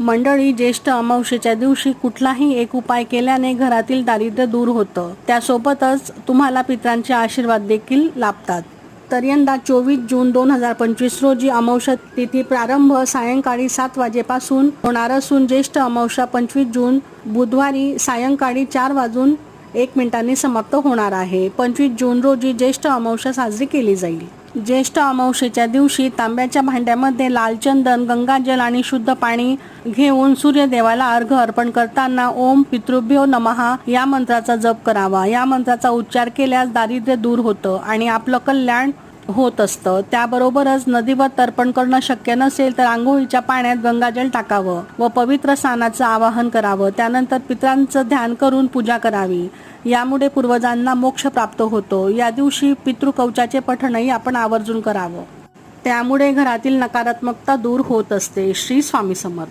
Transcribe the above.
मंडळी ज्येष्ठ अमावशेच्या दिवशी कुठलाही एक उपाय केल्याने घरातील दारिद्र्य दूर होतं. त्यासोबतच तुम्हाला पित्रांचे आशीर्वाद देखील लाभतात. तर यंदा चोवीस जून दोन हजार पंचवीस रोजी अमावस्या तिथी प्रारंभ सायंकाळी सात वाजेपासून होणार असून ज्येष्ठ अमावस्या पंचवीस जून बुधवारी सायंकाळी चार वाजून एक मिनिटांनी समाप्त होणार आहे. पंचवीस जून रोजी ज्येष्ठ अमावस्या साजरी केली जाईल. ज्येष्ठ अमावस्येच्या दिवशी तांब्याच्या भांड्यामध्ये लाल चंदन गंगाजल आणि शुद्ध पाणी घेऊन सूर्यदेवाला अर्घ अर्पण करताना ओम पितृभ्यो नमहा या मंत्राचा जप करावा. या मंत्राचा उच्चार केल्यास दारिद्र्य दूर होतं आणि आपलं कल्याण होत असतं. त्याबरोबरच नदीवर तर्पण करणं शक्य नसेल तर आंघोळीच्या पाण्यात गंगाजल टाकावं व पवित्र स्नानाचं आवाहन करावं. त्यानंतर पितरांचं ध्यान करून पूजा करावी. यामुळे पूर्वजांना मोक्ष प्राप्त होतो. या दिवशी पितृकवचाचे पठणही आपण आवर्जून करावं. त्यामुळे घरातील नकारात्मकता दूर होत असते. श्री स्वामी समर्थ.